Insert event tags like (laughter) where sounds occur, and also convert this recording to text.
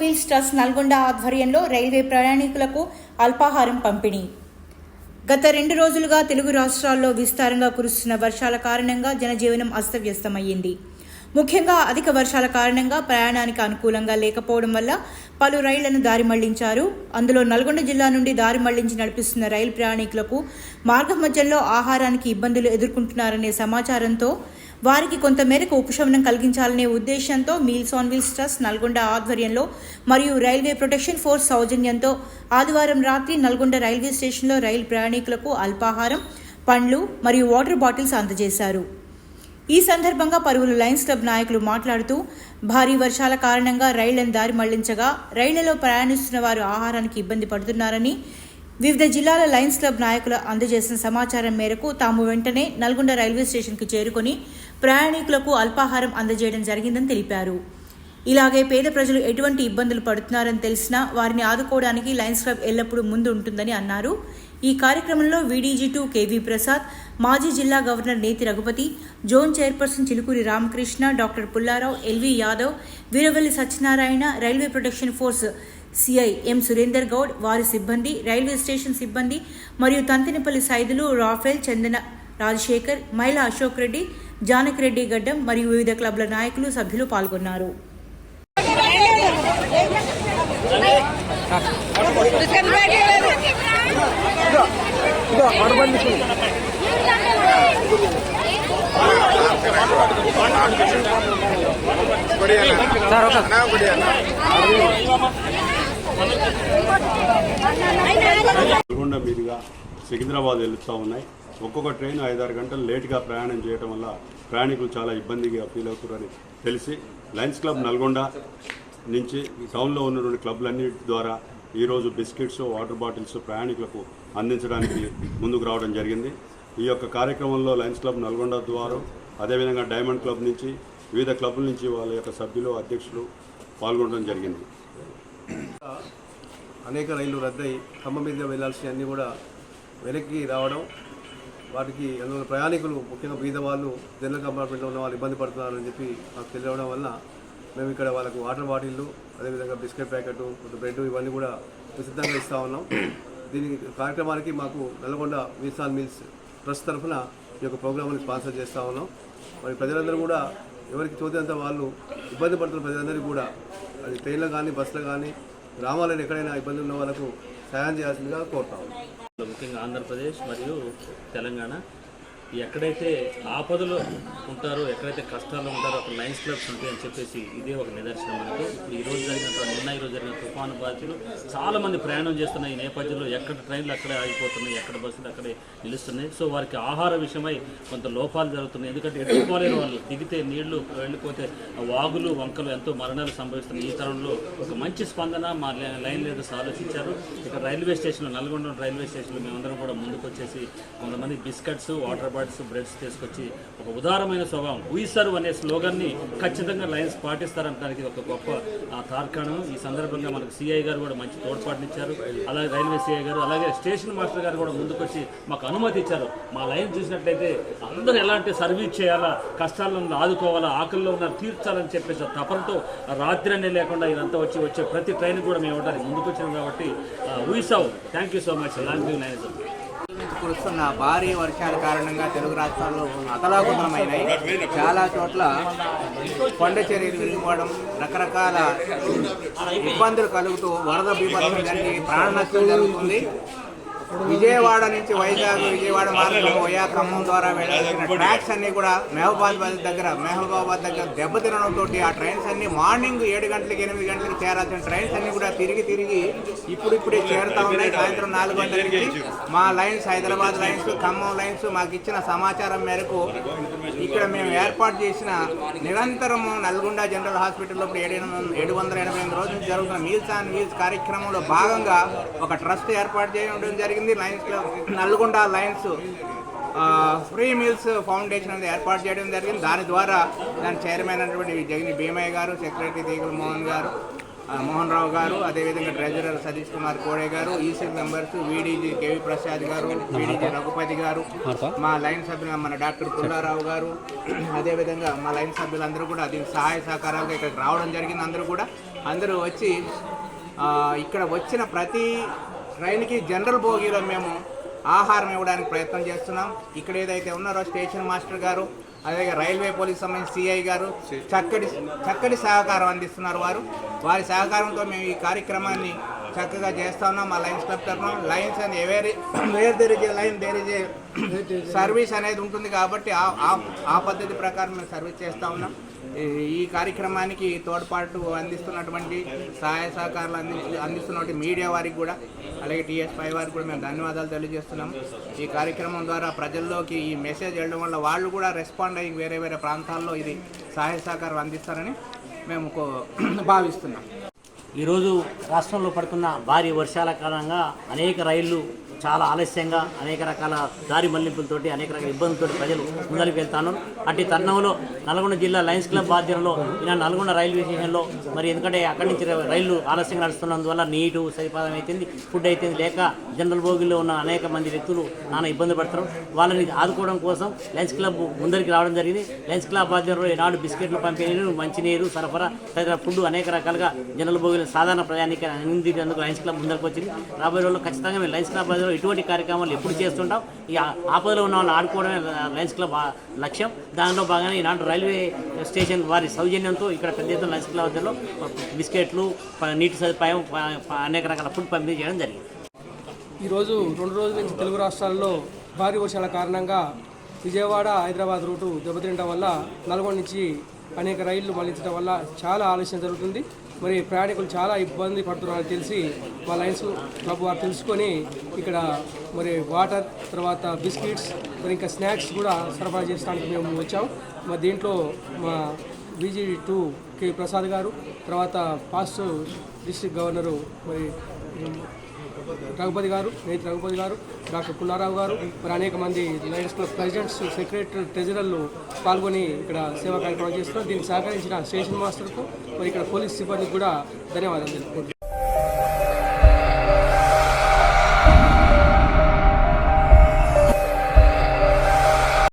Wheels trust Nalgonda ఆధ్వర్యంలో railway ప్రయాణికులకు అల్పాహారం పంపిణీ. గత రెండు రోజులుగా తెలుగు రాష్ట్రాల్లో విస్తారంగా కురుస్తున్న వర్షాల కారణంగా జనజీవనం అస్తవ్యస్తమయ్యింది. ముఖ్యంగా అధిక వర్షాల కారణంగా ప్రయాణానికి అనుకూలంగా లేకపోవడం వల్ల పలు రైళ్ళను దారి మళ్ళించారు. అందులో నల్గొండ జిల్లా నుండి దారి మళ్ళించి నడిపిస్తున్న రైలు ప్రయాణికులకు మార్గ మధ్యంలో ఆహారానికి ఇబ్బందులు ఎదుర్కొంటున్నారనే సమాచారంతో వారికి కొంతమేరకు ఉపశమనం కలిగించాలనే ఉద్దేశంతో meals on wheels trust Nalgonda ఆధ్వర్యంలో మరియు రైల్వే ప్రొటెక్షన్ ఫోర్స్ సౌజన్యంతో ఆదివారం రాత్రి నల్గొండ రైల్వే స్టేషన్లో రైలు ప్రయాణికులకు అల్పాహారం పండ్లు మరియు వాటర్ బాటిల్స్ అందజేశారు. ఈ సందర్భంగా పలువురు లయన్స్ క్లబ్ నాయకులు మాట్లాడుతూ భారీ వర్షాల కారణంగా రైళ్ళను దారి మళ్ళించగా రైళ్ళలో ప్రయాణిస్తున్న వారు ఆహారానికి ఇబ్బంది పడుతున్నారని వివిధ జిల్లాల లయన్స్ క్లబ్ నాయకులు అందజేసిన సమాచారం మేరకు తాము వెంటనే నల్గొండ రైల్వే స్టేషన్కి చేరుకొని ప్రయాణికులకు అల్పాహారం అందజేయడం జరిగిందని తెలిపారు. ఇలాగే పేద ప్రజలు ఎటువంటి ఇబ్బందులు పడుతున్నారని తెలిసినా వారిని ఆదుకోవడానికి లయన్స్ క్లబ్ ఎల్లప్పుడూ ముందు ఉంటుందని అన్నారు. ఈ కార్యక్రమంలో వీడీజీ టూ కేవీ ప్రసాద్ మాజీ జిల్లా governor Neti Raghupathi zone chairperson Chilukuri Ramakrishna doctor Pullarao L V Yadav Veeravalli Satyanarayana railway protection force CI M Surender Goud వారి సిబ్బంది రైల్వే స్టేషన్ సిబ్బంది మరియు తంతినిపల్లి సైదులు రాఫెల్ చందన రాజశేఖర్ మహిళా అశోక్ రెడ్డి జానకిరెడ్డి గడ్డం మరియు వివిధ క్లబ్ల నాయకులు సభ్యులు పాల్గొన్నారు. నల్గొండ మీదుగా సికింద్రాబాద్ వెళుతూ ఉన్నాయి. ఒక్కొక్క ట్రైన్ ఐదారు గంటలు లేట్గా ప్రయాణం చేయడం వల్ల ప్రయాణికులు చాలా ఇబ్బందిగా ఫీల్ అవుతారని తెలిసి లయన్స్ క్లబ్ నల్గొండ నుంచి టౌన్లో ఉన్నటువంటి క్లబ్లన్నిటి ద్వారా ఈరోజు బిస్కెట్స్ వాటర్ బాటిల్స్ ప్రయాణికులకు అందించడానికి ముందుకు రావడం జరిగింది. ఈ యొక్క కార్యక్రమంలో లయన్స్ క్లబ్ నల్గొండ ద్వారా అదేవిధంగా డైమండ్ క్లబ్ నుంచి వివిధ క్లబ్ల నుంచి వాళ్ళ యొక్క సభ్యులు అధ్యక్షులు పాల్గొనడం జరిగింది. అనేక రైళ్ళు రద్దయి ఖమ్మం మీదుగా వెళ్ళాల్సి అన్నీ కూడా వెనక్కి రావడం వాటికి అందులో ప్రయాణికులు ముఖ్యంగా బీద వాళ్ళు జనరల్ కంపార్ట్మెంట్లో ఉన్న వాళ్ళు ఇబ్బంది పడుతున్నారని చెప్పి మాకు తెలియడం వల్ల మేము ఇక్కడ వాళ్ళకు వాటర్ బాటిళ్ళు అదేవిధంగా బిస్కెట్ ప్యాకెట్ కొంత బ్రెడ్ ఇవన్నీ కూడా ఉచితంగా ఇస్తూ ఉన్నాం. దీని కార్యక్రమానికి మాకు Nalgonda meals on meals trust తరఫున ఈ యొక్క ప్రోగ్రామ్ని స్పాన్సర్ చేస్తూ ఉన్నాం. మరి ప్రజలందరూ కూడా ఎవరికి చూద్దంత వాళ్ళు ఇబ్బంది పడుతున్న ప్రజలందరికీ కూడా అది ట్రైన్లో కానీ బస్సులో కానీ గ్రామాలలో ఎక్కడైనా ఇబ్బంది ఉన్న వాళ్ళకు సహాయం చేయాల్సిందిగా కోరుతాము ముఖ్యంగా ఆంధ్రప్రదేశ్ మరియు తెలంగాణ ఎక్కడైతే ఆపదలో ఉంటారో ఎక్కడైతే కష్టాల్లో ఉంటారో అక్కడ లయన్స్ క్లబ్స్ ఉంటాయి అని చెప్పేసి ఇదే ఒక నిదర్శనం మనకు. ఈ రోజు జరిగిన నిన్న ఈ రోజు జరిగిన తుఫాను బాధితులు చాలామంది ప్రయాణం చేస్తున్న ఈ నేపథ్యంలో ఎక్కడ ట్రైన్లు అక్కడే ఆగిపోతున్నాయి ఎక్కడ బస్సులు అక్కడే నిలుస్తున్నాయి. సో వారికి ఆహార విషయమై కొంత లోపాలు జరుగుతున్నాయి. ఎందుకంటే ఎట్టుకోలేని వాళ్ళు దిగితే నీళ్ళు వెళ్ళిపోతే వాగులు వంకలు ఎంతో మరణాలు సంభవిస్తున్నాయి. ఈ తరంలో ఒక మంచి స్పందన మా లైన్ లీడర్స్ ఆలోచించారు. ఇక్కడ రైల్వే స్టేషన్లో నల్గొండ రైల్వే స్టేషన్లో మేమందరం కూడా ముందుకు వచ్చేసి కొంతమంది బిస్కెట్స్ వాటర్ బాటిల్స్ బ్రెడ్స్ తీసుకొచ్చి ఒక ఉదారమైన స్వభావం. ఉయిసరు అనే స్లోగన్ని ఖచ్చితంగా లైన్స్ పాటిస్తారనడానికి ఒక గొప్ప ఆ, తార్కాణం. ఈ సందర్భంగా మనకు సిఐ గారు కూడా మంచి తోడ్పాటునిచ్చారు అలాగే రైల్వే సిఐ గారు అలాగే స్టేషన్ మాస్టర్ గారు కూడా ముందుకొచ్చి మాకు అనుమతి ఇచ్చారు. మా లైన్ చూసినట్లయితే అందరూ ఎలాంటి సర్వీస్ చేయాలా కష్టాలను ఆదుకోవాలా ఆకలిలో ఉన్న తీర్చాలని చెప్పేసి తపనతో రాత్రి అనే లేకుండా ఇదంతా వచ్చి వచ్చే ప్రతి ట్రైన్ కూడా మేము ఇవ్వడానికి ముందుకొచ్చాం కాబట్టి ఉయిసావ్ thank you so much long line కురుస్తున్న భారీ వర్షాల కారణంగా తెలుగు రాష్ట్రాల్లో అతలాకుతలమైనాయి. చాలా చోట్ల కొండ చర్యలు విరిగిపోవడం రకరకాల ఇబ్బందులు కలుగుతూ వరద బీభత్సం జరిగి ప్రాణ నష్టం జరుగుతుంది. విజయవాడ నుంచి వైజాగ్ విజయవాడ మార్గంలో వయా ఖమ్మం ద్వారా వెళ్ళాల్సిన ట్రాక్స్ అన్ని కూడా మెహబాబాద్ దగ్గర మెహబాబాద్ దగ్గర దెబ్బతినడంతో ఆ ట్రైన్స్ అన్ని మార్నింగ్ ఏడు గంటలకి ఎనిమిది గంటలకు చేరాల్సిన ట్రైన్స్ అన్ని కూడా తిరిగి తిరిగి ఇప్పుడు ఇప్పుడే చేరుతా ఉన్నాయి. సాయంత్రం నాలుగు గంటలకి మా lines Hyderabad lines Khammam lines మాకు ఇచ్చిన సమాచారం మేరకు ఇక్కడ మేము ఏర్పాటు చేసిన నిరంతరం నల్గొండ జనరల్ హాస్పిటల్లో ఇప్పుడు ఏడు ఏడు వందల ఎనభై ఎనిమిది రోజులు జరుగుతున్న మీల్స్ ఆన్ వీల్స్ కార్యక్రమంలో భాగంగా ఒక ట్రస్ట్ ఏర్పాటు చేయడం జరిగింది. Lions club Nalgonda Lions free meals foundation అనేది ఏర్పాటు చేయడం జరిగింది. దాని ద్వారా దాని చైర్మన్ అయినటువంటి జగన్ భీమయ్య గారు సెక్రటరీ తీగల మోహన్ గారు మోహన్ రావు గారు అదేవిధంగా treasurer Satish Kumar Kode garu EC members VDG KV Prasad garu VDG Raghupathi గారు మా లైన్ సభ్యులు మన డాక్టర్ పుల్లారావు గారు అదేవిధంగా మా లైన్ సభ్యులందరూ కూడా దీనికి సహాయ సహకారాలుగా ఇక్కడికి రావడం జరిగింది. అందరూ కూడా అందరూ వచ్చి ఇక్కడ వచ్చిన ప్రతి ట్రైన్కి జనరల్ బోగీలో మేము ఆహారం ఇవ్వడానికి ప్రయత్నం చేస్తున్నాం. ఇక్కడ ఏదైతే ఉన్నారో స్టేషన్ మాస్టర్ గారు అదే రైల్వే పోలీస్ సంబంధించిన సిఐ గారు చక్కటి చక్కటి సహకారం అందిస్తున్నారు వారు. వారి సహకారంతో మేము ఈ కార్యక్రమాన్ని చక్కగా చేస్తా ఉన్నాం. మా లైన్స్ క్లబ్ తరఫున. లైన్స్ అని ఎవరి where there is a line there is a service అనేది ఉంటుంది కాబట్టి ఆ పద్ధతి ప్రకారం మేము సర్వీస్ చేస్తూ ఉన్నాం. ఈ- కార్యక్రమానికి తోడ్పాటు అందిస్తున్నటువంటి సహాయ సహకారాలు అంది అందిస్తున్నటువంటి మీడియా వారికి కూడా అలాగే టీఎస్ ఫైవ్ వారికి కూడా మేము ధన్యవాదాలు తెలియజేస్తున్నాం. ఈ కార్యక్రమం ద్వారా ప్రజల్లోకి ఈ మెసేజ్ వెళ్ళడం వల్ల వాళ్ళు కూడా రెస్పాండ్ అయ్యి వేరే వేరే ప్రాంతాల్లో ఇది సహాయ సహకారం అందిస్తారని మేము కో- (clears throat) భావిస్తున్నాం. ఈరోజు రాష్ట్రంలో పడుతున్న భారీ వర్షాల కారణంగా అనేక రైళ్ళు చాలా ఆలస్యంగా అనేక రకాల దారి మళ్ళింపులతోటి అనేక రకాల ఇబ్బందులతో ప్రజలు ముందరికి వెళ్తాను. అట్టి తరుణంలో నల్గొండ జిల్లా లయన్స్ క్లబ్ ఆధ్వర్యంలో ఇలా నల్గొండ రైల్వే స్టేషన్లో మరి ఎందుకంటే అక్కడి నుంచి రైళ్ళు ఆలస్యంగా నడుస్తున్నందువల్ల నీటు సరిపాదం అయితుంది ఫుడ్ అయితే లేక జనరల్ బోగిలో ఉన్న అనేక మంది వ్యక్తులు నానా ఇబ్బంది పడతారు. వాళ్ళని ఆదుకోవడం కోసం లయన్స్ క్లబ్ ముందరికి రావడం జరిగింది. లయన్స్ క్లబ్ ఆధ్వర్యంలో ఈనాడు బిస్కెట్లు పంపిణీలు మంచినీరు సరఫరా తదితర ఫుడ్ అనేక రకాలుగా జనరల్ బోగిలు సాధారణ ప్రయాణిక అందించేందుకు లయన్స్ క్లబ్ ముందరికి వచ్చింది రాబోయే రోజుల్లో ఖచ్చితంగా మేము లయన్స్ క్లబ్ బాధ్యతలో ఇటువంటి కార్యక్రమాలు ఎప్పుడు చేస్తుంటాం? ఈ ఆపదలో ఉన్న వాళ్ళు ఆడుకోవడమే లయన్స్ క్లబ్ లక్ష్యం. దానిలో భాగంగా ఈనాడు రైల్వే స్టేషన్ వారి సౌజన్యంతో ఇక్కడ పెద్ద ఎత్తున లయన్స్ క్లబ్ వద్దలో బిస్కెట్లు నీటి సదుపాయం అనేక రకాల ఫుడ్ పంపిణీ చేయడం జరిగింది. ఈరోజు రెండు రోజుల నుంచి తెలుగు రాష్ట్రాల్లో భారీ వర్షాల కారణంగా విజయవాడ హైదరాబాద్ రూటు దెబ్బతినడం వల్ల నల్గొండ నుంచి అనేక రైళ్ళు మళ్ళించడం వల్ల చాలా ఆలస్యం జరుగుతుంది. మరి ప్రయాణికులు చాలా ఇబ్బంది పడుతున్నారని తెలిసి మా లైన్స్ క్లబ్ వారు తెలుసుకొని ఇక్కడ మరి వాటర్ తర్వాత బిస్కెట్స్ మరి ఇంకా స్నాక్స్ కూడా సరఫరా చేసడానికి మేము వచ్చాం. మరి దీంట్లో మా బీజీ టూ కె ప్రసాద్ గారు తర్వాత పాస్ట్ డిస్టిక్ గవర్నరు మరి రఘుపతి గారు నేతి రఘుపతి గారు డాక్టర్ పుల్లారావు గారు మరి అనేక మంది లయన్స్ క్లబ్ ప్రెసిడెంట్స్ సెక్రటరీ ట్రెజరర్లు పాల్గొని ఇక్కడ సేవా కార్యక్రమాలు చేస్తున్నారు. దీనికి సహకరించిన స్టేషన్ మాస్టర్కు మరి ఇక్కడ పోలీస్ సిబ్బందికి కూడా ధన్యవాదాలు తెలుపుకుంటున్నాను